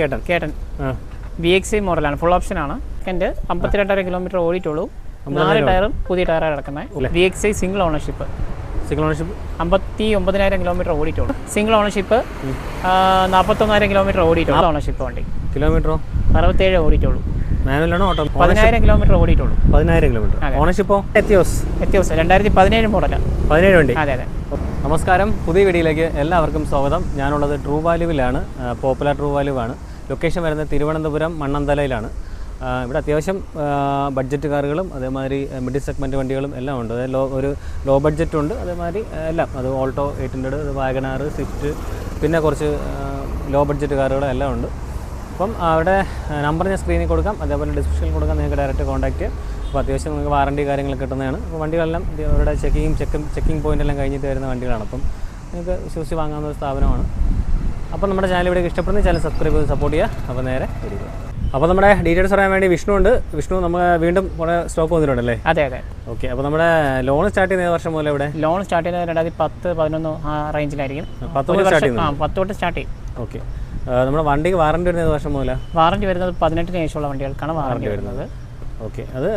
കേട്ടൻ കേട്ടൻ. B X I മോഡലാണ് full option ആണ്. Second അമ്പത്തിരണ്ടര കിലോമീറ്റർ ഓടിയിട്ടുള്ളൂ. നാല് ടയറും പുതിയ ടയറാണ് കിടക്കുന്നത് B X I single ownership single ownership അമ്പത്തി ഒമ്പതിനായിരം കിലോമീറ്റർ ഓടിയിട്ടുള്ളൂ. സിംഗിൾ ഓണർഷിപ്പ് നാൽപ്പത്തൊന്നായിരം കിലോമീറ്റർ ഓടിയിട്ടുള്ളൂ. ഓണർഷിപ്പ് വണ്ടി. കിലോമീറ്ററോ അറുപത്തേഴ് ഓടിയിട്ടുള്ളൂ. മാനുവലാണോ ഓട്ടോ. പതിനായിരം കിലോമീറ്റർ ഓടിയിട്ടുള്ളൂ. പതിനായിരം കിലോമീറ്റർ. ഓണർഷിപ്പോ? എത്തിയോസ്. എത്തിയോസ്. രണ്ടായിരത്തി പതിനേഴ് മോഡലാണ് പതിനേഴ് വണ്ടി. അതെ അതെ. നമസ്കാരം. പുതിയ വീഡിയോയിലേക്ക് എല്ലാവർക്കും സ്വാഗതം. ഞാനുള്ളത് ട്രൂ വാല്യൂവിലാണ് പോപ്പുലർ ട്രൂ വാല്യൂ ആണ് ലൊക്കേഷൻ വരുന്നത് തിരുവനന്തപുരം മണ്ണന്തലയിലാണ്. ഇവിടെ അത്യാവശ്യം ബഡ്ജറ്റ് കാറുകളും അതേമാതിരി മിഡിൽ സെഗ്മെന്റ് വണ്ടികളും എല്ലാം ഉണ്ട്. അതായത് ലോ ഒരു ലോ ബഡ്ജറ്റ് ഉണ്ട് അതേമാതിരി എല്ലാം. അത് Alto eight hundred WagonR Swift പിന്നെ കുറച്ച് ലോ ബഡ്ജറ്റ് കാറുകളെല്ലാം ഉണ്ട്. അപ്പം അവിടെ നമ്പർ ഞാൻ സ്ക്രീനിൽ കൊടുക്കാം. അതേപോലെ ഡിസ്ക്രിപ്ഷനിൽ കൊടുക്കാം. നിങ്ങൾക്ക് ഡയറക്റ്റ് കോൺടാക്ട് ചെയ്യാം അപ്പോൾ അത്യാവശ്യം നിങ്ങൾക്ക് വാറണ്ടി കാര്യങ്ങൾ കിട്ടുന്നതാണ്. അപ്പോൾ വണ്ടികളെല്ലാം അവരുടെ ചെക്കിങ്ങും ചെക്കും ചെക്കിംഗ് പോയിന്റ് എല്ലാം കഴിഞ്ഞിട്ട് വരുന്ന വണ്ടികളാണ്. അപ്പം നിങ്ങൾക്ക് വിശ്വസിച്ച് വാങ്ങാവുന്ന ഒരു സ്ഥാപനമാണ്. അപ്പോൾ നമ്മുടെ ചാനൽ ഇവിടെ ഇഷ്ടപ്പെടുന്ന ചാനൽ സബ്സ്ക്രൈബ് ചെയ്ത് സപ്പോർട്ട് ചെയ്യുക. അപ്പോൾ നേരെ വരിക അപ്പോൾ നമ്മുടെ ഡീറ്റെയിൽസ് അറിയാൻ വേണ്ടി വിഷ്ണു ഉണ്ട്. വിഷ്ണു നമ്മൾ വീണ്ടും കുറേ സ്റ്റോക്ക് വന്നിട്ടുണ്ടല്ലേ? അതെ അതെ. ഓക്കെ അപ്പോൾ നമ്മുടെ ലോൺ സ്റ്റാർട്ട് ചെയ്യുന്ന വർഷം മുതൽ ഇവിടെ ലോൺ സ്റ്റാർട്ട് ചെയ്യുന്നത് രണ്ടായിരത്തി പത്ത് പതിനൊന്ന് ആ റേഞ്ചിലായിരിക്കും പത്ത് സ്റ്റാർട്ട് ആ പത്ത് തൊട്ട് സ്റ്റാർട്ട് ചെയ്യും. ഓക്കെ നമ്മുടെ വണ്ടിക്ക് വാറണ്ടി വരുന്നത് വർഷം മുതല? വാറണ്ടി വരുന്നത് പതിനെട്ടിന് ശേഷമുള്ള വണ്ടികൾക്കാണ് വാറണ്ടി വരുന്നത്. ഓക്കെ അത്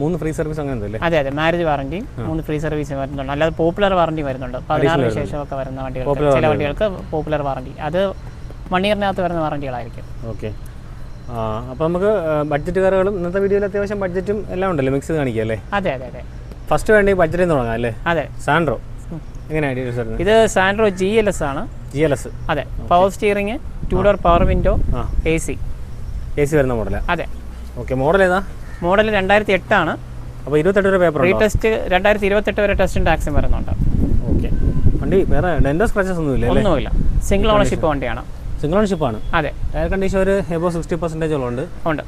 മൂന്ന് ഫ്രീ സർവീസ് അങ്ങനെ എന്തല്ലേ അതെ അതെ. മാരേജ് വാറണ്ടി മൂന്ന് ഫ്രീ സർവീസ് വരുന്നുണ്ട്. അല്ലാതെ പോപ്പുലർ വാറണ്ടി വരുന്നുണ്ട്. പതിനാറിന് ശേഷമൊക്കെ വരുന്ന വണ്ടികൾക്ക് ചില വണ്ടികൾക്ക് പോപ്പുലർ വാറണ്ടി അത് വൺ ഇയറിനകത്ത് വരുന്ന വാറണ്ടികളായിരിക്കും ഓക്കെ അപ്പോൾ നമുക്ക് ബഡ്ജറ്റ് കാറുകളും ഇന്നത്തെ വീഡിയോയിൽ അത്യാവശ്യം ബഡ്ജറ്റും എല്ലാം ഉണ്ടല്ലോ? മിക്സ് കാണിക്കുക അല്ലേ? അതെ അതെ അതെ. ഫസ്റ്റ് വേണ്ടി ബഡ്ജറ്റിൽ നിന്ന് തുടങ്ങാം അല്ലേ? അതെ. സാൻഡ്രോ ഇത് സാൻഡ്രോ ജി എൽ എസ് ആണ്. ജി എൽ എസ് അതെ power steering two door power window A C A C വരുന്ന മോഡൽ അതെ. ഓക്കെ മോഡൽ ഏതാ? മോഡൽ രണ്ടായിരത്തി എട്ടാണ് അപ്പോൾ ഇരുപത്തെട്ട് വരെ പേപ്പർ റീ ഉണ്ടോ ടെസ്റ്റ് രണ്ടായിരത്തി ഇരുപത്തെട്ട് വരെ ടെസ്റ്റും ടാക്സും വരുന്നുണ്ട്. ഓക്കെ വണ്ടി വേറെ ഡെൻഡോ സ്ക്രാച്ചസ് ഒന്നും ഇല്ല അല്ലേ? ഒന്നുമില്ല. സിംഗിൾ ഓണർഷിപ്പ് വണ്ടിയാണ്. സിംഗിൾ ഓണർഷിപ്പ് ആണ്. അതെ. എയർ കണ്ടീഷൻ ഒരു എബോ സിക്സ്റ്റി പെർസെന്റേജോളം ഉണ്ട്. ഉണ്ട്.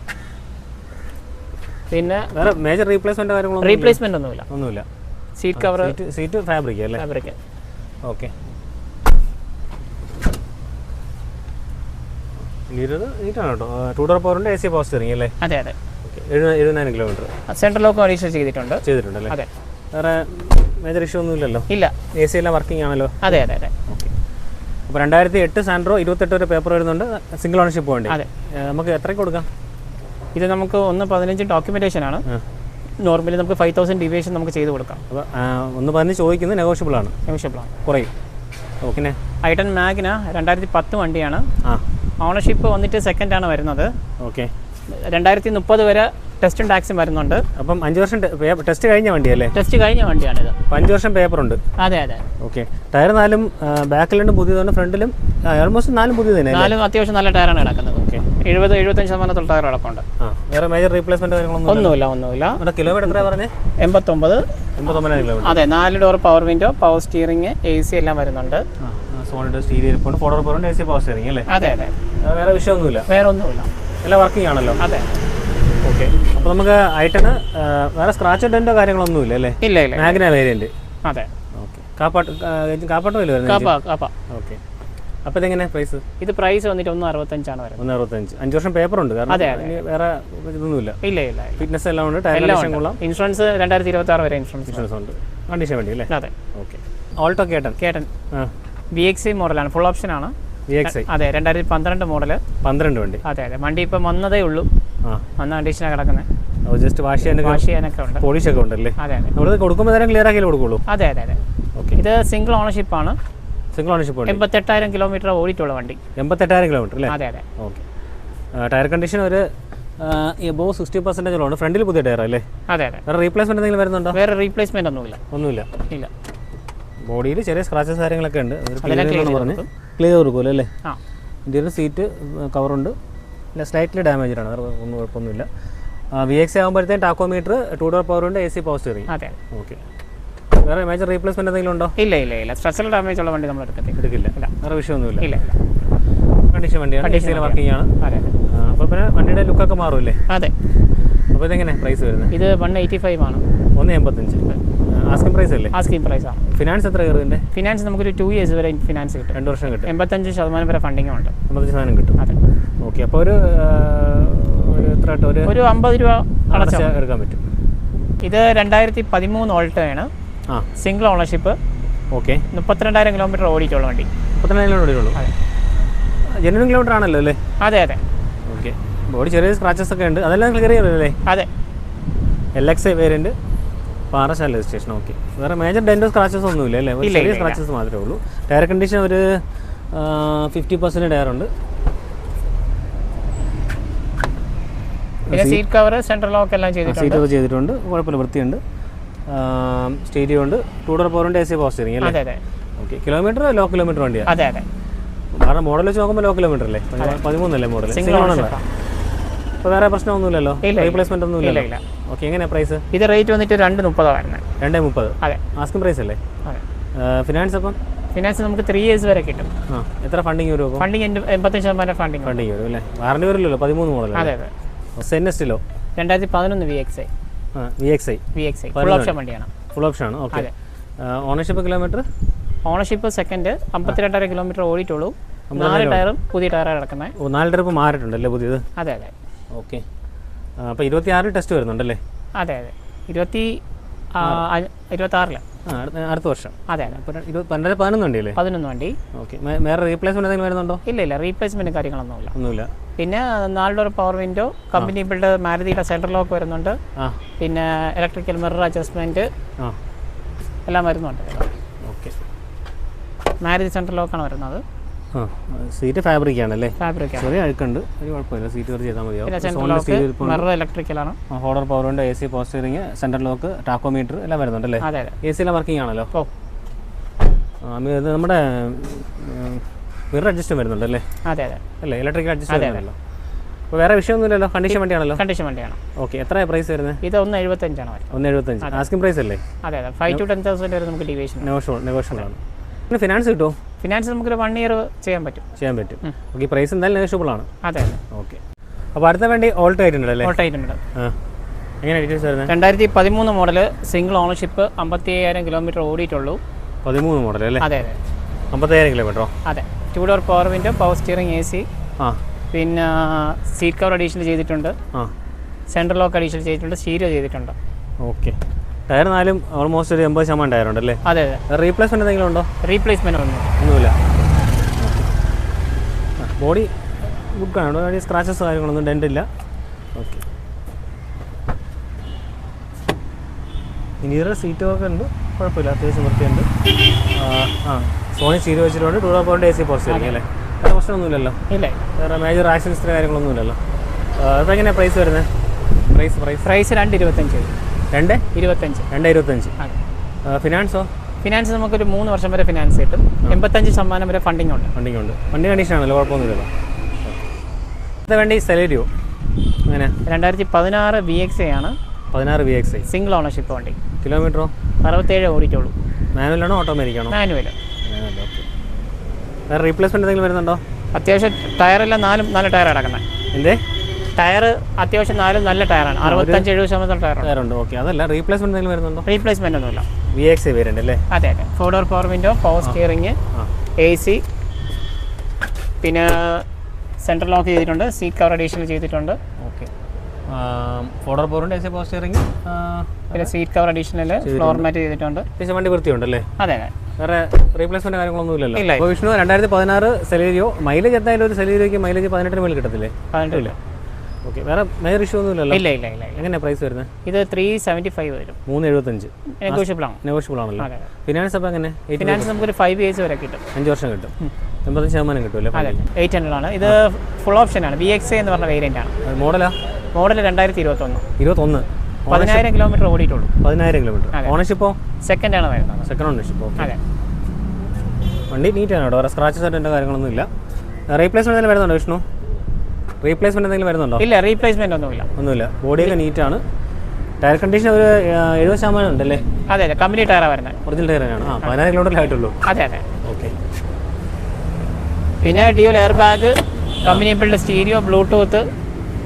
പിന്നെ വേറെ മേജർ റീപ്ലേസ്മെന്റ് കാര്യങ്ങളൊന്നും റീപ്ലേസ്മെന്റ് ഒന്നുമില്ല. ഒന്നുമില്ല. സീറ്റ് കവർ സീറ്റ് ഫാബ്രിക് അല്ലേ? ഫാബ്രിക് ഓക്കെ ഇരുപത് നീറ്റാണ് കേട്ടോ. ടൂ ഡോർ പവറിന്റെ എ സി പവർ സ്റ്റിയറിംഗ് അല്ലേ? അതെ അതെ. എഴുപതിനായിരം കിലോമീറ്റർ സെൻട്രൽ ലോക്ക് അഡീഷൻ ചെയ്തിട്ടുണ്ട്. ചെയ്തിട്ടുണ്ട് അല്ലേ? അതെ. വേറെ മേജർ ഇഷ്യൂ ഒന്നും ഇല്ലല്ലോ? ഇല്ല. എ സി എല്ലാം വർക്കിംഗ് ആണല്ലോ? അതെ അതെ അതെ. ഓക്കെ അപ്പോൾ രണ്ടായിരത്തി എട്ട് സാൻഡ്രോ ഇരുപത്തെട്ട് വരെ പേപ്പർ വരുന്നുണ്ട്. സിംഗിൾ ഓണർഷിപ്പ് വേണ്ടി അതെ. നമുക്ക് എത്രയ്ക്ക് കൊടുക്കാം? ഇത് നമുക്ക് ഒന്ന് പതിനഞ്ച് ഡോക്യുമെന്റേഷൻ ആണ്. നോർമലി നമുക്ക് ഫൈവ് തൗസൻഡ് ഡിവിയേഷൻ നമുക്ക് ചെയ്ത് കൊടുക്കാം. അപ്പോൾ ഒന്ന് പറഞ്ഞ് ചോദിക്കുന്നത് നെഗോഷ്യബിൾ ആണ്. നെഗോഷ്യബിൾ ആണ്. കുറയും. ഓക്കെ ഐട്ടൺ മാഗിന രണ്ടായിരത്തി പത്ത് വണ്ടിയാണ്. ആ. ഓണർഷിപ്പ് വന്നിട്ട് സെക്കൻഡ് ആണ് വരുന്നത്. ഓക്കെ രണ്ടായിരത്തി മുപ്പത് വരെ ടെസ്റ്റും ടാക്സും വരുന്നുണ്ട്. അപ്പം അഞ്ച് വർഷം ടെസ്റ്റ് കഴിഞ്ഞ വണ്ടിയല്ലേ? ടെസ്റ്റ് കഴിഞ്ഞ വണ്ടിയാണ് ഇത്. അഞ്ച് വർഷം പേപ്പർ ഉണ്ട്. അതെ അതെ. ഓക്കെ ടയർ നാലും ബാക്കിലുണ്ട് പുതിയതുണ്ട് ഫ്രണ്ടിലും ഓൾമോസ്റ്റ് നാലും പുതിയത് തന്നെ നാലും അത്യാവശ്യം നല്ല ടയറാണ് കിടക്കുന്നത്. ഓക്കെ. എഴുപത് എഴുപത്തഞ്ച് ശതമാനത്തോളം ടയർ ആ വേറെ മേജർ റീപ്ലേസ്മെന്റ് കാര്യങ്ങളൊന്നും ഒന്നുമില്ല ഒന്നുമില്ല. കിലോമീറ്റർ എത്രയാണ് പറഞ്ഞത് എൺപത്തൊമ്പത്. കിലോമീറ്റർ അതെ നാല് door power window power steering A C എല്ലാം വരുന്നുണ്ട്. ആ സോണിന്റെ stereo four door A C power steering അല്ലേ? അതെ അതെ. വേറെ വിഷയമൊന്നുമില്ല. വേറെ ഒന്നുമില്ല. എല്ലാം വർക്കിംഗ് ആണല്ലോ. അതെ. ഓക്കെ. അപ്പോൾ നമുക്ക് ഐറ്റന് വേറെ സ്ക്രാച്ച് ഡെന്റോ കാര്യങ്ങളൊന്നുമില്ല അല്ലേ? ഇല്ല ഇല്ല മാഗ്ന വേരിയന്റ് അതെ. ഓക്കെ. കാപ്പാട്ട് കാപ്പാട്ട് വരുന്നത് കാപ്പ കാപ്പ. ഓക്കെ. അപ്പോൾ ഇതെങ്ങനെ പ്രൈസ് ഇത് പ്രൈസ് വന്നിട്ട് ഒന്ന് അറുപത്തഞ്ചാണ് വരുന്നത്. ഒന്ന് അറുപത്തഞ്ച് അഞ്ച് വർഷം പേപ്പർ ഉണ്ട്. കാരണം അതെ, അതെ. വേറെ ഇതൊന്നുമില്ല. ഇല്ല ഇല്ല. ഫിറ്റ്നസ് എല്ലാം ഉണ്ട്. എല്ലാം കൊള്ളാം ഇൻഷുറൻസ് രണ്ടായിരത്തി ഇരുപത്തി ആറ് വരെ ഇൻഷുറൻസ് ഇൻഷുറൻസ് ഉണ്ട്. കണ്ടീഷൻ വേണ്ടി അല്ലേ? അതെ. Okay Alto കേട്ടൻ കേട്ടൻ B X I മോഡലാണ് ഫുൾ ഓപ്ഷൻ ആണ്. അതെ രണ്ടായിരത്തി പന്ത്രണ്ട് മോഡൽ പന്ത്രണ്ട് വണ്ടി. അതെ അതെ. വണ്ടി ഇപ്പം വന്നതേ ഉള്ളൂ. വന്ന കണ്ടീഷനാണ് കിടക്കുന്നത് ജസ്റ്റ് വാഷ് വാഷ് ചെയ്യാനൊക്കെ ഉണ്ട്. പോളിഷ് ഒക്കെ ഉണ്ടല്ലേ? അതെ അതെ. നമ്മൾ കൊടുക്കുമ്പോൾ ക്ലിയർ ആക്കിയാലേ കൊടുക്കുള്ളൂ? അതെ അതെ അതെ. ഇത് സിംഗിൾ ഓണർഷിപ്പ് ആണ്. സിംഗിൾ ഓണർഷിപ്പ് വണ്ടി. എൺപത്തെട്ടായിരം കിലോമീറ്റർ ഓടിയിട്ടുള്ള വണ്ടി. എൺപത്തെട്ടായിരം കിലോമീറ്റർ അല്ലേ? അതെ അതെ. ഓക്കെ. ടയർ കണ്ടീഷൻ ഒരു എബോ സിക്സ്റ്റി പെർസെന്റേജ് ഉണ്ട് ഫ്രണ്ടിൽ പുതിയ ടയർ അല്ലേ? അതെ അതെ. വേറെ റീപ്ലേസ്മെന്റ് എന്തെങ്കിലും വരുന്നുണ്ടോ? വേറെ റീപ്ലേസ്മെന്റ് ഒന്നുമില്ല. ഒന്നുമില്ല. ഇല്ല. ബോഡിയിൽ ചെറിയ സ്ക്രാച്ചസ് കാര്യങ്ങളൊക്കെ ഉണ്ട്. പറഞ്ഞു. ക്ലിയർ കൊടുക്കുമല്ലോ അല്ലേ? ആ. ഇന്ത്യയുടെ സീറ്റ് കവറുണ്ട് അല്ല സ്ലൈറ്റ്ലി ഡാമേജ് ആണ്. വേറെ ഒന്നും കുഴപ്പമൊന്നുമില്ല. വി എക്സ് ആകുമ്പോഴത്തേക്കും ടാക്കോമീറ്റർ ടൂ ഡോർ പവർ ഉണ്ട് എ സി പവർ സ്റ്റിയറിംഗ് അതെ ഓക്കെ വേറെ മേജർ റീപ്ലേസ്മെന്റ് എന്തെങ്കിലും ഉണ്ടോ? ഇല്ല ഇല്ല ഇല്ല. സ്ട്രെച്ചൽ ഡാമേജ് ഉള്ള വണ്ടി നമ്മൾ എടുക്കത്തില്ല. എടുക്കില്ല. വേറെ വിഷയമൊന്നുമില്ല. ഇല്ല ഇല്ല. കണ്ടീഷൻ വണ്ടിയാണ്. കണ്ടീഷൻ വർക്കിംഗ് ആണ്. അതെ അപ്പോൾ പിന്നെ വണ്ടിയുടെ ലുക്കൊക്കെ മാറുമല്ലേ? അതെ. അപ്പോൾ ഇതെങ്ങനെ പ്രൈസ് വരുന്നത് ഇത് വൺ എയ്റ്റി ഫൈവ് ആണ് ഒന്ന് എൺപത്തഞ്ച് ആസ്കിംഗ് പ്രൈസ് അല്ലേ? ആസ്കിംഗ് സ്കീം പ്രൈസ് ആണ്. ഫിനാൻസ് എത്ര കയറുന്നതിന്റെ ഫിനാൻസ് നമുക്കൊരു ടു ഇയേഴ്സ് വരെ ഫിനാൻസ് കിട്ടും. രണ്ട് വർഷം കിട്ടും. എൺപത്തഞ്ച് ശതമാനം വരെ ഫണ്ടിങ്ങും ഉണ്ട്. അമ്പത്തഞ്ച് ശതമാനം കിട്ടും. അതെ. ഓക്കെ അപ്പോൾ ഒരു ഒരു ഒരു അമ്പത് രൂപ അടച്ച അടച്ചാൽ എടുക്കാൻ പറ്റും. ഇത് രണ്ടായിരത്തി പതിമൂന്ന് ഓൾട്ടോ ആ സിംഗിൾ ഓണർഷിപ്പ് ഓക്കെ മുപ്പത്തിരണ്ടായിരം കിലോമീറ്റർ ഓടിയിട്ടുള്ള വണ്ടി. മുപ്പത്തിരണ്ടായിരം ഓടിയുള്ളൂ അതെ. ജെന്യൂൻ കിലോമീറ്റർ ആണല്ലോ അല്ലേ? അതെ അതെ. ഓക്കെ ബോഡി ചെറിയ സ്ക്രാച്ചസ് ഒക്കെ ഉണ്ട്. അതെല്ലാം ക്ലിയർ ചെയ്യല്ലേ അതെ. L X I variant Parassala registration okay വേറെ മേജർ ഡെൻഡോ സ്ക്രാച്ചസ് അല്ലേ? ഇല്ല, ചെറിയ ഇല്ല, ഇല്ല. സ്ക്രാച്ചസ് മാത്രമേ ഉള്ളൂ. ടയർ കണ്ടീഷൻ ഒരു ഫിഫ്റ്റി പെർസെന്റ് ടയർ ഉണ്ട്. സീറ്റ് കവർ സെൻട്രൽ ലോക്ക് എല്ലാം ചെയ്തിട്ടുണ്ട്. സീറ്റ് ചെയ്തിട്ടുണ്ട്. കുഴപ്പമില്ല വൃത്തിയുണ്ട്. സ്റ്റേഡിയം ഉണ്ട് ടൂ ഡോർ പോറുണ്ട് എ സി പോസ്റ്റിങ് അല്ലേ? അതെ അതെ. ഓക്കെ കിലോമീറ്റർ ലോ കിലോമീറ്റർ വണ്ടിയാണ് അതെ അതെ. കാരണം മോഡൽ വെച്ച് നോക്കുമ്പോൾ ലോ കിലോമീറ്റർ അല്ലേ? പതിമൂന്നല്ലേ മോഡൽ സിംഗിൾ അപ്പോൾ വേറെ പ്രശ്നമൊന്നുമില്ലല്ലോ. റീപ്ലേസ്മെന്റ് ഒന്നും ഇല്ല ഓക്കെ എങ്ങനെയാണ് പ്രൈസ് ഇത് റേറ്റ് വന്നിട്ട് രണ്ട് മുപ്പതാണ് വരുന്നത് രണ്ടേ മുപ്പത്. അതെ. ആസ്കിംഗ് പ്രൈസ് അല്ലേ? ഫിനാൻസ് അപ്പം? ഫിനാൻസ് നമുക്ക് ത്രീ ഇയേഴ്സ് വരെ കിട്ടും. എത്ര ഫണ്ടിങ് വരും ഫണ്ടിങ് എൺപത്തഞ്ച് ശതമാനം ഫണ്ടിങ് ഫണ്ടിങ് വരും. അല്ലേ? വാറണ്ടി വരില്ലല്ലോ പതിമൂന്ന് മോഡൽ അതെ അതെ. സെന്നസ്റ്റിലോ രണ്ടായിരത്തി പതിനൊന്ന് V X I V X I V X I full option വണ്ടിയാണ്. ഫുൾ ഓപ്ഷൻ ആണ്. Okay ownership kilometre ownership second അമ്പത്തിരണ്ടര kilometre ഓടിയിട്ടുള്ളൂ. നാല് ടയറും പുതിയ ടയറാണ് കിടക്കുന്നത് നാല് ടയർ ഇപ്പോൾ മാറിയിട്ടുണ്ടല്ലേ പുതിയത്? അതെ അതെ. ഓക്കെ അപ്പോൾ ഇരുപത്തി ആറ് ടെസ്റ്റ് വരുന്നുണ്ടല്ലേ? അതെ അതെ. ഇരുപത്തി ഇരുപത്തി ആറിലാണ് അടുത്ത വർഷം. അതെ അതെ. പന്ത്രണ്ട് പതിനൊന്ന് വണ്ടി. ഓക്കെ. വേറെ റീപ്ലേസ്മെന്റ് എന്തെങ്കിലും വരുന്നുണ്ടോ? ഇല്ല ഇല്ല റീപ്ലേസ്മെന്റ് കാര്യങ്ങളൊന്നുമില്ല. ഒന്നുമില്ല. പിന്നെ നാല് door power window company build മാരുതിയുടെ central lock വരുന്നുണ്ട്. പിന്നെ ഇലക്ട്രിക്കൽ മിറർ അഡ്ജസ്റ്റ്മെന്റ് എല്ലാം വരുന്നുണ്ട്. ഓക്കെ. മാരുതി സെൻട്രൽ ലോക്കാണ് വരുന്നത്. സീറ്റ് ഫാബ്രിക് ആണല്ലേ ഫാബ്രിക് ചെറിയ അഴുക്കുണ്ട്. ഒരു കുഴപ്പമില്ല. സീറ്റ് കയറി ചെയ്താൽ മതിയാവും. ഇലക്ട്രിക്കലാണ് ഹോളർ പവർ ഉണ്ട് A C പോസ്റ്ററിങ് central lock tachometer എല്ലാം വരുന്നുണ്ടല്ലേ? എ സി എല്ലാം വർക്കിംഗ് ആണല്ലോ? നമ്മുടെ മിറർ അഡ്ജസ്റ്റ് വരുന്നുണ്ടല്ലേ? അതെ അതെ. അല്ലേ? ഇലക്ട്രിക് അഡ്ജസ്റ്റ് വരുന്നുണ്ടല്ലോ. അപ്പോൾ വേറെ വിഷയമൊന്നുമില്ലല്ലോ? കണ്ടീഷൻ വണ്ടിയാണല്ലോ? കണ്ടീഷൻ വണ്ടിയാണ്. ഓക്കെ എത്ര പ്രൈസ് വരുന്നത് ഇത് ഒന്ന് എഴുപത്തഞ്ചാണ് ഒന്ന് എഴുപത്തഞ്ച്. ആസ്കിംഗ് പ്രൈസ് അല്ലേ? അതെ അതെ. ഫൈവ് ടു ടെൻ തൗസൻഡ് വരെ നമുക്ക് ഡിവേഷൻ നെഗോഷ്യബിൾ ആണ്. ഫിനാൻസ് കിട്ടുമോ? ഫിനാൻസ് നമുക്കൊരു വൺ ഇയർ ചെയ്യാൻ പറ്റും. ചെയ്യാൻ പറ്റും. ഓക്കെ പ്രൈസ് എന്തായാലും നെഗോഷ്യബിൾ ആണ്. അതെ അതെ. ഓക്കെ. അപ്പോൾ അടുത്ത വേണ്ടി ഓൾട്ട് ആയിട്ടുണ്ട് അല്ലേ ഓൾട്ട് ആയിട്ടുണ്ട് എങ്ങനെ ഡീറ്റെയിൽസ് വരുന്നത് രണ്ടായിരത്തി പതിമൂന്ന് മോഡൽ സിംഗിൾ ഓണർഷിപ്പ് അമ്പത്തി അയ്യായിരം കിലോമീറ്റർ ഓടിയിട്ടുള്ളൂ. പതിമൂന്ന് മോഡൽ അല്ലേ? അതെ അതെ. അമ്പത്തയ്യായിരം കിലോമീറ്ററോ അതെ. Two door power window power steering A C ആ. പിന്നെ സീറ്റ് കവർ അഡീഷണൽ ചെയ്തിട്ടുണ്ട്. ആ. സെൻട്രൽ ലോക്ക് അഡീഷണൽ ചെയ്തിട്ടുണ്ട്. സ്റ്റീരിയോ ചെയ്തിട്ടുണ്ട്. ഓക്കെ. ടയർ നാലും ഓൾമോസ്റ്റ് ഒരു എൺപത് ശതമാനം ടയർ ഉണ്ടല്ലേ? അതെ അതെ. റീപ്ലേസ്മെന്റ് എന്തെങ്കിലും ഉണ്ടോ? റീപ്ലേസ്മെന്റ് ഒന്നും ഒന്നുമില്ല. ബോഡി ഗുഡ് കാണോ സ്ക്രാച്ചസ് കാര്യങ്ങളൊന്നും ഡെന്റ് ഇല്ല. ഓക്കെ ഇനിയൊരു സീറ്റ് ഒക്കെ ഉണ്ട്. കുഴപ്പമില്ല. അത്യാവശ്യം വൃത്തിയുണ്ട്. ആ, സോണി സീറ്റ് വെച്ചിട്ടുണ്ട്. Two door point A C post ആയിരിക്കും അല്ലേ? വേറെ പ്രശ്നമൊന്നുമില്ലല്ലോ. ഇല്ല. വേറെ മേജർ ആക്സിഡൻസ് കാര്യങ്ങളൊന്നുമില്ലല്ലോ. അപ്പോൾ എങ്ങനെയാണ് പ്രൈസ് വരുന്നത്? പ്രൈസ് പ്രൈസ് പ്രൈസ് രണ്ട് ഇരുപത്തഞ്ച് രണ്ട്? ഇരുപത്തഞ്ച്. രണ്ട് ഇരുപത്തഞ്ച്. ഫിനാൻസോ ഫിനാൻസ് നമുക്കൊരു മൂന്ന് വർഷം വരെ ഫിനാൻസ് കിട്ടും. എൺപത്തഞ്ച് ശതമാനം വരെ ഫണ്ടിങ് ഉണ്ട്. ഫണ്ടിങ് ഉണ്ട്. വണ്ടി കണ്ടീഷൻ ആണല്ലോ കുഴപ്പമൊന്നുമില്ലല്ലോ. അത് വേണ്ടി സെലരിയോ അങ്ങനെ രണ്ടായിരത്തി പതിനാറ് ബി എക്സ് ആണ്. പതിനാറ് V X I single ownership വണ്ടി കിലോമീറ്ററോ അറുപത്തേഴ് ഓടിയിട്ടുള്ളൂ. മാനുവലാണോ ഓട്ടോമാറ്റിക് ആണോ? മാനുവൽ മാനുവൽ ഓക്കെ വേറെ റീപ്ലേസ്മെന്റ് എന്തെങ്കിലും വരുന്നുണ്ടോ? അത്യാവശ്യം എല്ലാം നാലും നാല് ടയർ കിടക്കുന്നത് എന്തേ? ടയർ അത്യാവശ്യം നാലും നല്ല ടയറാണ്. അറുപത്തഞ്ച് എഴുപത് ശതമാനം ടയറാണ്. വേറുണ്ട് ഓക്കെ. അതല്ല റീപ്ലേസ്മെന്റ് എന്തെങ്കിലും വരുന്നുണ്ടോ? റീപ്ലേസ്മെന്റ് ഒന്നുമില്ല. വി എക്സ് വരുന്നുണ്ട് അല്ലേ? അതെ അതെ. Four door power window power steering ആ. എ സി പിന്നെ സെൻട്രൽ ലോക്ക് ചെയ്തിട്ടുണ്ട്. സീറ്റ് കവർ അഡീഷണൽ ചെയ്തിട്ടുണ്ട്. ഓക്കെ. ഫോർഡർ പോറുണ്ട് എ സി സ്റ്റിയറിംഗ് പിന്നെ seat cover additional floor mat ചെയ്തിട്ടുണ്ട്. പക്ഷേ വണ്ടി വൃത്തിയുണ്ടല്ലേ? അതെ അതെ. വേറെ റീപ്ലേസ്മെന്റ് കാര്യങ്ങളൊന്നും ഇല്ലല്ലോ? ഇല്ല. വിഷ്ണു രണ്ടായിരത്തി പതിനാറ് സെലീരിയോ മൈലേജ് എന്തായാലും ഒരു സെലീരിയോക്ക് മൈലേജ് പതിനെട്ടിന് മേൽ കിട്ടത്തില്ലേ? പതിനെട്ടില്ല ഓക്കെ വേറെ മേജർ ഇഷ്യൂ ഒന്നും ഇല്ലല്ലോ ഇല്ല ഇല്ല ഇല്ല. ഇല്ല പ്രൈസ് വരുന്നത്? ഇത് ത്രീ സെവന്റി ഫൈവ് വരും. മൂന്ന് എഴുപത്തഞ്ച്. നെഗോഷ്യബിൾ ആണ്. നെഗോഷ്യബിൾ ആണല്ലോ. ഫിനാൻസ് അപ്പോൾ എങ്ങനെ? ഫിനാൻസ് നമുക്കൊരു ഫൈവ് ഇയേഴ്സ് വരെ കിട്ടും. അഞ്ച് വർഷം കിട്ടും. ശതമാനം കിട്ടുമല്ലേ അതെ എയ്റ്റ് ഹൺഡ്രഡ് ആണ്. ഇത് ഫുൾ ഓപ്ഷൻ ആണ്. ബി എക്സ് എന്ന് പറഞ്ഞ വേരിയന്റ് ആണ്. മോഡലാ മോഡൽ രണ്ടായിരത്തി ഇരുപത്തൊന്ന് ഇരുപത്തൊന്ന്. പതിനായിരം കിലോമീറ്റർ ഓടിയിട്ടുള്ളൂ. പതിനായിരം കിലോമീറ്റർ ഓണർഷിപ്പോ സെക്കൻഡ് ആണ് വരുന്നത്. സെക്കൻഡ് ഓണർഷിപ്പ് ഓക്കെ അതെ. വണ്ടി നീറ്റാണ് കേട്ടോ. വേറെ സ്ക്രാച്ചസ് ആയിട്ട് കാര്യങ്ങളൊന്നും ഇല്ല. റീപ്ലേസ്മെന്റ് എന്തെങ്കിലും വരുന്നുണ്ടോ വിഷ്ണു? റീപ്ലേസ്മെന്റ് എന്തെങ്കിലും വരുന്നുണ്ടോ? ഇല്ല റീപ്ലേസ്മെന്റ് ഒന്നുമില്ല. ഒന്നുമില്ല. ബോഡിയൊക്കെ ആണ്. ടയർ കണ്ടീഷൻ ഒരു എഴുപത് ശതമാനം ഉണ്ടല്ലേ? അതെ അതെ. കമ്പനി ടയറാണ് വരുന്നത്. ഒറിജിനൽ ടയറാണ് ആ പതിനായിരം കിലോമീറ്റർ ആയിട്ടുള്ളൂ? അതെ അതെ. ഓക്കെ പിന്നെ dual air bag company build stereo bluetooth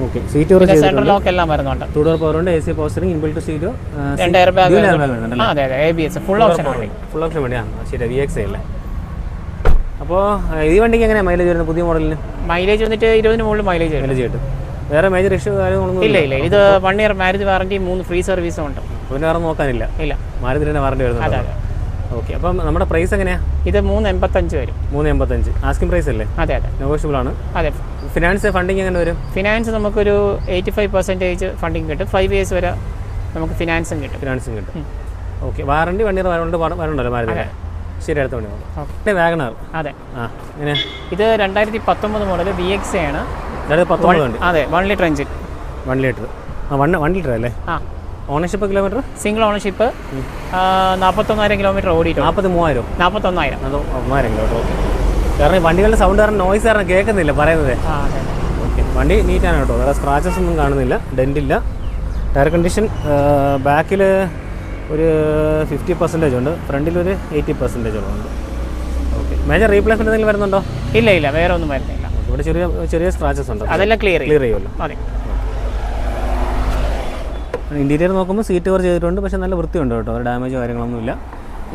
okay seat central lock എല്ലാം വരുന്നുണ്ട്. ടൂ ഡോർ പവർ ഉണ്ട് A C power steering inbuilt stereo രണ്ട് എയർ ബാഗ് അതെ അതെ. A B S full option full option വേണ്ടിയാണ്. ശരി വി എക്സ് അല്ലേ? അപ്പോൾ ഈ വണ്ടിക്ക് എങ്ങനെയാണ് മൈലേജ് വരുന്നത് പുതിയ മോഡലിന് മൈലേജ് വന്നിട്ട് ഇരുപതിന് മുകളിൽ മൈലേജ് മൈലേജ് കിട്ടും. വേറെ മേജർ ഇഷ്യൂ കാര്യങ്ങളൊന്നും ഇല്ല ഇല്ല. ഇത് വൺ ഇയർ മാരുതി വാറണ്ടി മൂന്ന് ഫ്രീ സർവീസും ഉണ്ട്. പിന്നെ വേറെ നോക്കാനില്ല. ഇല്ല. മാരുതി തന്നെ വാറണ്ടി വരുന്നത് ഓക്കെ അപ്പം. നമ്മുടെ പ്രൈസ് എങ്ങനെയാണ് ഇത് മൂന്ന് എൺപത്തഞ്ച് വരും. മൂന്ന് എൺപത്തഞ്ച്. ആസ്കിംഗ് പ്രൈസ് അല്ലേ? അതെ അതെ. നെഗോഷ്യബിൾ ആണ്. അതെ. ഫിനാൻസ് ഫണ്ടിങ് എങ്ങനെ വരും? ഫിനാൻസ് നമുക്കൊരു എയ്റ്റി ഫൈവ് പെർസെന്റേജ് ഫണ്ടിങ് കിട്ടും. ഫൈവ് ഇയേഴ്സ് വരെ നമുക്ക് ഫിനാൻസും കിട്ടും. ഫിനാൻസും കിട്ടും. ഓക്കെ വാറണ്ടി വൺ ഇയർ വരണ്ട് വരണ്ടല്ലോ മാരുതി ശരി അടുത്ത വണ്ടി ഓക്കെ വാഗണർ. അതെ. ആ ഇങ്ങനെ ഇത് രണ്ടായിരത്തി പത്തൊമ്പത് മോഡൽ വി എക്സ് ആണ്. അതെ one litre engine one litre ആ വൺ വൺ ലിറ്റർ അല്ലേ? ആ. ഓണർഷിപ്പ് കിലോമീറ്റർ സിംഗിൾ ഓണർഷിപ്പ് നാൽപ്പത്തൊന്നായിരം കിലോമീറ്റർ ഓടിയിട്ട് നാൽപ്പത്തി മൂവായിരം? നാൽപ്പത്തൊന്നായിരം അത് മൂവായിരം കിലോമീറ്റർ ഓക്കെ. കാരണം വണ്ടികളുടെ സൗണ്ട് കാരണം നോയ്സ് കാരണം കേൾക്കുന്നില്ല പറയുന്നത്. ഓക്കെ. വണ്ടി നീറ്റാണ് കേട്ടോ. വേറെ സ്ക്രാച്ചസ് ഒന്നും കാണുന്നില്ല ഡെന്റില്ല ഇല്ല. ടയർ കണ്ടീഷൻ ബാക്കിൽ ഒരു ഫിഫ്റ്റി പെർസെന്റേജ് ഉണ്ട്. ഫ്രണ്ടിൽ ഒരു എയ്റ്റി പെർസെന്റേജോളം ഉണ്ട്. ഓക്കെ മേജർ റീപ്ലേസ്മെന്റ് എന്തെങ്കിലും വരുന്നുണ്ടോ? ഇല്ല ഇല്ല. വേറെ ഒന്നും വരുന്നില്ല. ഇവിടെ ചെറിയ ചെറിയ സ്ക്രാച്ചസ് ഉണ്ട്. അതെല്ലാം ക്ലിയർ ക്ലിയർ ചെയ്യുമല്ലോ. അതെ. ഇന്റീരിയർ നോക്കുമ്പോൾ സീറ്റ് കവർ ചെയ്തിട്ടുണ്ട്. പക്ഷേ നല്ല വൃത്തിയുണ്ട് കേട്ടോ. ഒരു ഡാമേജോ കാര്യങ്ങളൊന്നുമില്ല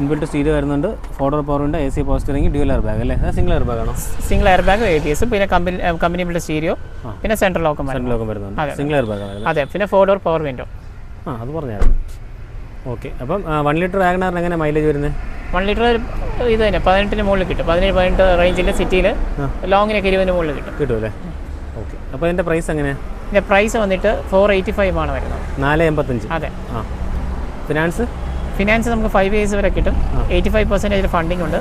ഇൻബിൽറ്റ് സീറ്റ് വരുന്നുണ്ട്. ഫോർഡർ പവർ ഉണ്ട്. A C power steering dual air bag അല്ലേ? സിംഗിൾ എയർ ബാഗ് ആണോ? Single air bag A T എസും പിന്നെ കമ്പനി കമ്പനി ബിൽഡ് സ്റ്റീരിയോ പിന്നെ സെൻട്രൽ ലോക്കം സെൻട്രൽ ലോക്കും വരുന്നുണ്ട്. സിംഗിൾ എയർ ബാഗ് ആണ് അതെ. പിന്നെ ഫോർ ഡോർ പവർ വിൻഡോ ആ അത് പറഞ്ഞായിരുന്നു. ഓക്കെ. അപ്പം വൺ ലിറ്റർ വാഗണാറിന് എങ്ങനെ മൈലേജ് വരുന്നത് വൺ ലിറ്റർ ഇത് തന്നെ പതിനെട്ടിന് മുകളിൽ കിട്ടും. പതിനേഴ് പതിനെട്ട് റേഞ്ചിൽ സിറ്റിയിൽ ലോങ്ങിനൊക്കെ ഇരുപതിന് മുകളിൽ കിട്ടും. കിട്ടും അല്ലേ ഓക്കെ. അപ്പോൾ ഇതിന്റെ പ്രൈസ് എങ്ങനെ ഇതിന്റെ പ്രൈസ് വന്നിട്ട് ഫോർ എയ്റ്റി ഫൈവ് ആണ് വരുന്നത്. നാല് എൺപത്തഞ്ച് അതെ. ആ. ഫിനാൻസ് ഫിനാൻസ് നമുക്ക് ഫൈവ് ഇയേഴ്സ് വരെ കിട്ടും. എയ്റ്റി ഫൈവ് പെർസെന്റേജ് ഫണ്ടിങ് ഉണ്ട്.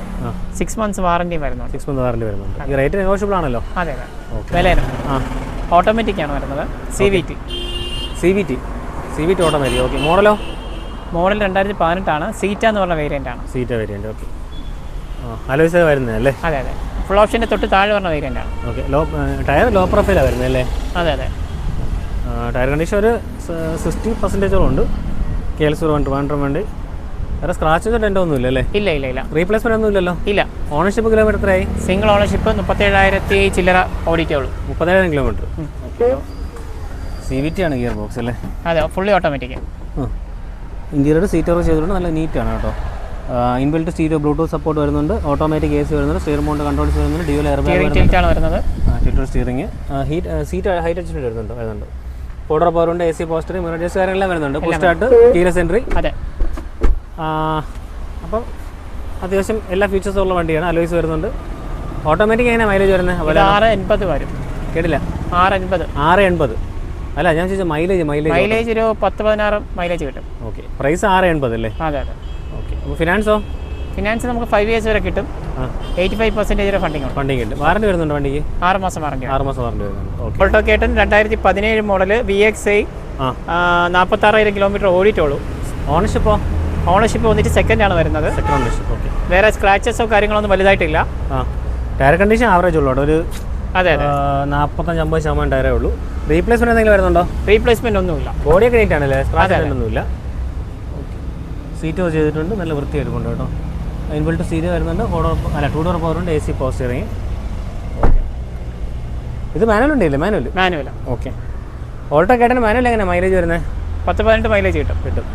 സിക്സ് മന്ത്സ് വാറണ്ടി വരുന്നുണ്ട്. സിക്സ് മന്ത് വാറണ്ടി വരുന്നുണ്ട്. റേറ്റ് നെഗോഷ്യബിൾ ആണല്ലോ? അതെ അതെ. ഓക്കെ. വിലയിനും ആ. ഓട്ടോമാറ്റിക് ആണ് വരുന്നത്. C V T C V T C V T automatic okay. മോഡലോ model രണ്ടായിരത്തി പതിനെട്ടാണ് സീറ്റ എന്ന് പറഞ്ഞ വേരിയന്റ് ആണ്. സീറ്റ വേരിയന്റ് ഓക്കെ അലോയ്സ് വരുന്നത് അല്ലേ? അതെ അതെ. ഫുൾ ഓപ്ഷന്റെ തൊട്ട് താഴെ പറഞ്ഞ വേരിയന്റ് ആണ്. ഓക്കെ ലോ ടയർ ലോ പ്രൊഫൈലാണ് വരുന്നത് അല്ലേ? അതെ അതെ. ടയർ കണ്ടീഷൻ ഒരു സിക്സ്റ്റി പെർസെന്റേജോളം ഉണ്ട്. കെ എൽ സൂർ വൺ വൺ വേണ്ടി. വേറെ സ്ക്രാച്ചോ ഒന്നും ഇല്ല അല്ലേ? ഇല്ല ഇല്ല ഇല്ല. റീപ്ലേസ്മെന്റ് ഒന്നും ഇല്ലല്ലോ? ഇല്ല. ഓണർഷിപ്പ് കിലോമീറ്റർ എത്രയായി? സിംഗിൾ ഓണർഷിപ്പ് മുപ്പത്തേഴായിരത്തി ചില്ലറ ഓടിക്കേ ഉള്ളൂ മുപ്പതിനായിരം കിലോമീറ്റർ സി വി ടി ആണ് ഗിയർ ബോക്സ് അല്ലേ? അതെ fully automatic interior seat cover ചെയ്തിട്ടുണ്ട് നല്ല നീറ്റാണ് കേട്ടോ. ഇൻബിൽറ്റ് സ്റ്റീരിയോ ബ്ലൂടൂത്ത് സപ്പോർട്ട് വരുന്നുണ്ട്. ഓട്ടോമാറ്റിക് എ സി വരുന്നുണ്ട്. സ്റ്റീർ മൗണ്ട് കൺട്രോൾസ് വരുന്നുണ്ട്. ഡ്യൂൽ എയർ ബാഗ് വരുന്നത്. ടിൽറ്റർ സ്റ്റിയറിംഗ് ഹീറ്റ് സീറ്റ് ഹൈറ്റ് അച്ചിട്ട് വരുന്നുണ്ട് വരുന്നുണ്ട്. പൗഡർ പവർ ഉണ്ട് എ സി പോസ്റ്റർ മിറേജസ് കാര്യങ്ങളെല്ലാം വരുന്നുണ്ട്. പോസ്റ്റായിട്ട് കീലസ് എൻട്രി അതെ. അപ്പം അത്യാവശ്യം എല്ലാ ഫീച്ചേഴ്സും ഉള്ള വണ്ടിയാണ്. അലോയ്സ് വരുന്നുണ്ട്. ഓട്ടോമാറ്റിക് എങ്ങനെയാണ് മൈലേജ് വരുന്നത്? ആറ് എൺപത് വരും. കേട്ടില്ല? ആറ് എൺപത്. ആറ് എൺപത്. അല്ല ഞാൻ ചോദിച്ചാൽ മൈലേജ് മൈലേജ് മൈലേജ് ഒരു പത്ത് പതിനാറ് മൈലേജ് കിട്ടും. ഓക്കെ പ്രൈസ് ആറ് എൺപത് അല്ലേ? അതെ അതെ. ഓക്കെ അപ്പോൾ ഫിനാൻസോ ഫിനാൻസ് നമുക്ക് ഫൈവ് ഇയേഴ്സ് വരെ കിട്ടും. എയ്റ്റി ഫൈവ് പെർസെന്റേജ് വരെ ഫണ്ടിങ് ഉണ്ട്. വണ്ടിക്ക് ഉണ്ട് വാറണ്ടി വരുന്നുണ്ട് വണ്ടിക്ക്? ആറ് മാസം വാറണ്ടി ആറ് മാസം വാറണ്ടി വരുന്നുണ്ട്. ഓക്കെ ഓൾട്ടോ കേട്ടൻ രണ്ടായിരത്തി പതിനേഴ് മോഡൽ വി എക്സ് ഐ നാൽപ്പത്താറായിരം കിലോമീറ്റർ ഓടിയിട്ടുള്ളൂ. ഓണർഷിപ്പോ ഓണർഷിപ്പ് വന്നിട്ട് സെക്കൻഡ് ആണ് വരുന്നത്. സെക്കൻഡ് ഓണർഷിപ്പ് ഓക്കെ വേറെ സ്ക്രാച്ചസോ കാര്യങ്ങളൊന്നും വലുതായിട്ടില്ല. ആ. ടയർ കണ്ടീഷൻ ആവറേജ് ഉള്ളൂ അവിടെ ഒരു അതെ അതെ. നാൽപ്പത്തഞ്ച് അമ്പത് ശതമാനം ടയറേ ഉള്ളൂ. റീപ്ലേസ്മെന്റ് എന്തെങ്കിലും വരുന്നുണ്ടോ? റീപ്ലേസ്മെന്റ് ഒന്നുമില്ല. ഒക്കെ നീറ്റ് ആണല്ലേ? സ്ക്രാച്ച്. ഒന്നുമില്ല. സീറ്റ് ചെയ്തിട്ടുണ്ട്. നല്ല വൃത്തിയായിട്ടുണ്ട് കേട്ടോ. ഇൻബിൾട്ട് സീറ്റ് വരുന്നുണ്ട്. ഫോർ അല്ല ടൂ ഡോർ പവർ ഉണ്ട്. എ സി പോസ്റ്റ് ഇറങ്ങി ഓക്കെ ഇത് മാനുവൽ ഉണ്ടല്ലേ? മാനുവൽ മാനുവൽ ഓക്കെ ഓൾട്ടോ കേട്ടന് മാനുവൽ എങ്ങനെ മൈലേജ് വരുന്നത് പത്ത് പതിനെട്ട് മൈലേജ് കിട്ടും. കിട്ടും.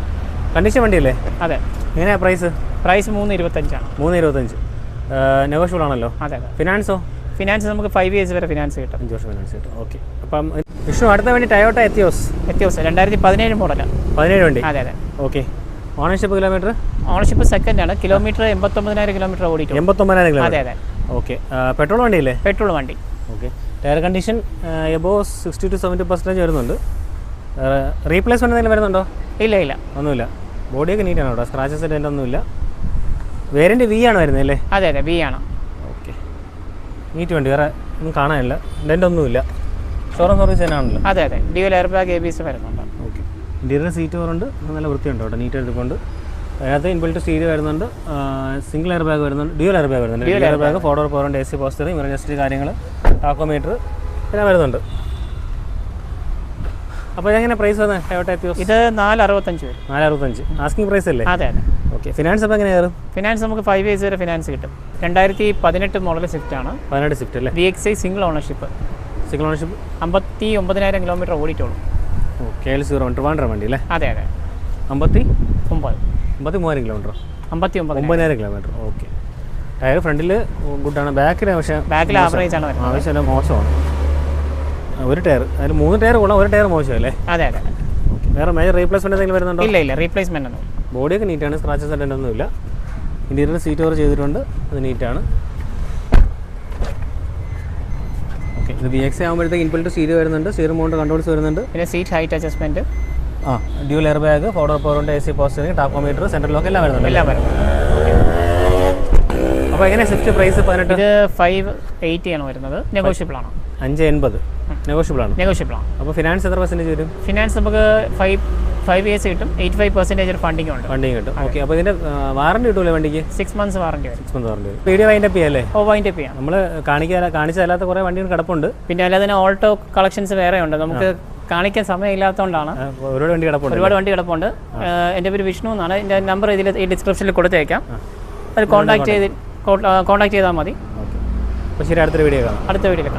കണ്ടീഷൻ വണ്ടിയല്ലേ? അതെ. എങ്ങനെയാണ് പ്രൈസ് പ്രൈസ് മൂന്ന് ഇരുപത്തഞ്ചാണ്. മൂന്ന് ഇരുപത്തഞ്ച്. നെഗോഷ്യബിൾ ആണല്ലോ? അതെ ഫിനാൻസോ ഫിനാൻസ് നമുക്ക് ഫൈവ് ഇയേഴ്സ് വരെ ഫിനാൻസ് കിട്ടും. അഞ്ച് വർഷം ഫിനാൻസ് കിട്ടും. ഓക്കെ അപ്പം വിഷ്ണു അടുത്ത വേണ്ടി ടയോട്ട എത്തിയോസ് എത്തിയോസ് രണ്ടായിരത്തി പതിനേഴ് മോഡല പതിനേഴ് വണ്ടി? അതെ അതെ. Okay ownership kilometre ownership second ആണ്. കിലോമീറ്റർ എൺപത്തൊമ്പതിനായിരം കിലോമീറ്റർ ഓടിക്കും എൺപത്തൊമ്പതിനായിരം അതെ കിലോമീറ്റർ അതെ. ഓക്കെ പെട്രോൾ വണ്ടി അല്ലേ പെട്രോൾ വണ്ടി. Okay tyre condition above sixty to seventy percentage വരുന്നുണ്ട്. റീപ്ലേസ്മെന്റ് എന്തെങ്കിലും വരുന്നുണ്ടോ? ഇല്ല ഇല്ല. ഒന്നുമില്ല. ബോഡിയൊക്കെ നീറ്റാണ് കേട്ടോ സ്ക്രാച്ചസ് ഒന്നുമില്ല. വേരിയന്റ് വി ആണ് വരുന്നത് അല്ലേ? അതെ അതെ. വി ആണ്. നീറ്റ് വേണ്ടി വേറെ ഒന്നും കാണാനില്ല. ഡെന്റ് ഒന്നുമില്ല. ഷോറൂം സർവീസ് തന്നെയാണല്ലോ. അതെ അതെ. Dual air bag A B S വരുന്നുണ്ട്. ഓക്കെ ഇന്റീരിയർ സീറ്റ് കവറുണ്ട് നല്ല വൃത്തിയുണ്ട് കേട്ടോ. നീറ്റ് എടുത്തുകൊണ്ട് അതിനകത്ത് ഇൻബിൽറ്റ് സ്റ്റീരിയോ വരുന്നുണ്ട്. സിംഗിൾ എയർ ബാഗ് വരുന്നുണ്ട്. ഡ്യൂൽ എയർ ബാഗ് വരുന്നുണ്ട് dual air bag four door പവറുണ്ട് A C പോസ്റ്റർ ഇമർജൻസി കാര്യങ്ങൾ ടാക്കോമീറ്റർ എല്ലാം വരുന്നുണ്ട്. അപ്പോൾ എങ്ങനെ പ്രൈസ് വന്നത് ടയോട്ട എത്തിയോസ് ഇത് നാല് അറുപത്തഞ്ച് വരും. നാല് അറുപത്തഞ്ച് ആസ്കിംഗ് പ്രൈസ് അല്ലേ? അതെ അതെ. ഓക്കെ ഫിനാൻസ് അപ്പോൾ എങ്ങനെ കയറും? ഫിനാൻസ് നമുക്ക് ഫൈവ് ഇയേഴ്സ് വരെ ഫിനാൻസ് കിട്ടും. രണ്ടായിരത്തി പതിനെട്ട് മോഡൽ സ്വിഫ്റ്റ് ആണ്. പതിനെട്ട് സ്വിഫ്റ്റ് അല്ലേ? V X I single ownership single ownership അമ്പത്തി ഒമ്പതിനായിരം കിലോമീറ്റർ ഓടിയിട്ടുള്ളൂ ഓക്കെ സീറോ ട്രിവാൻഡ്രം വണ്ടി അല്ലേ? അതെ അതെ. അമ്പത്തി? ഒമ്പത്. അമ്പത്തി മൂവായിരം കിലോമീറ്റർ അമ്പത്തി ഒമ്പത് ഒമ്പതിനായിരം കിലോമീറ്റർ ഓക്കെ ടയർ ഫ്രണ്ടിൽ ഗുഡാണ് ബാക്കിൽ പക്ഷേ ബാക്കിൽ ആവറേജ് ആണ് ആവശ്യമല്ല മോശമാണ്. ഒരു ടയർ. അതിൽ മൂന്ന് ടയർ കൊള്ളാം ഒരു ടയർ മോശമല്ലേ? അതെ അതെ. വേറെ മേജർ റീപ്ലേസ്മെന്റ് എന്തെങ്കിലും വരുന്നുണ്ടോ? ഇല്ല ഇല്ല റീപ്ലേസ്മെന്റ് ഒന്നും ബോഡിയൊക്കെ നീറ്റാണ് സ്ക്രാച്ചസ് ഒന്നുമില്ല ഇന്റീരിയർ സീറ്റ് ഓവർ ചെയ്തിട്ടുണ്ട് അത് നീറ്റാണ് ഓക്കെ ഇത് ബി എക്സ് ആകുമ്പോഴത്തേക്ക് ഇൻപുൾട്ട് സീറ്റ് വരുന്നുണ്ട് സീറോ മൗണ്ട് കൺട്രോൾസ് വരുന്നുണ്ട്. പിന്നെ സീറ്റ് ഹൈറ്റ് അഡ്ജസ്റ്റ്മെന്റ് ആ dual air bag four door പോറോണ്ട് A C power steering tachometer central lock എല്ലാം വരുന്നുണ്ട് എല്ലാം വരുന്നുണ്ട് അപ്പോൾ എങ്ങനെ സ്വിഫ്റ്റ് പ്രൈസ് പതിനെട്ട് ഫൈവ് എയ്റ്റി ആണ് വരുന്നത് നെഗോഷ്യബിൾ ആണ് അഞ്ച് എൺപത് നെഗോഷ്യബിൾ ആണ്? നെഗോഷ്യബിൾ ആണ്. അപ്പോൾ ഫിനാൻസ് എത്ര പെർസെന്റേജ് വരും? ഫിനാൻസ് നമുക്ക് ഫൈവ് ഫൈവ് ഇയേഴ്സ് കിട്ടും. എയ്റ്റി ഫൈവ് പെർസെന്റേജ് ഫണ്ടിങ് ഉണ്ട്. ഫണ്ടിങ് കിട്ടും. ഓക്കെ അപ്പോൾ ഇതിന്റെ വാറണ്ടി കിട്ടൂലേ വണ്ടിക്ക്? സിക്സ് മന്ത്സ് വാറണ്ടി വരും. സിക്സ് മന്ത് വാറണ്ടി വരും. വീഡിയോ വൈൻഡ് അപ്പ് ചെയ്യല്ലേ? ഓ വൈൻഡ് അപ്പ് ചെയ്യാം. നമ്മൾ കാണിക്കാ കാണിച്ചതല്ലാത്ത കുറേ വണ്ടികൾ കിടപ്പുണ്ട്. പിന്നെ അല്ലാതെ തന്നെ ഓൾട്ടോ കളക്ഷൻസ് വേറെ ഉണ്ട്. നമുക്ക് കാണിക്കാൻ സമയമില്ലാത്തതുകൊണ്ടാണ്. ഒരുപാട് വണ്ടി കിടപ്പുണ്ട് ഒരുപാട് വണ്ടി കിടപ്പുണ്ട്. എന്റെ പേര് വിഷ്ണു എന്നാണ്. എന്റെ നമ്പർ ഇതിൽ ഈ ഡിസ്ക്രിപ്ഷനിൽ കൊടുത്തേക്കാം. അത് കോൺടാക്ട് ചെയ്ത് കോൺടാക്ട് ചെയ്താൽ മതി. അപ്പോൾ ശരി അടുത്ത വീഡിയോ കാണാം. അടുത്ത വീഡിയോ കാണാം.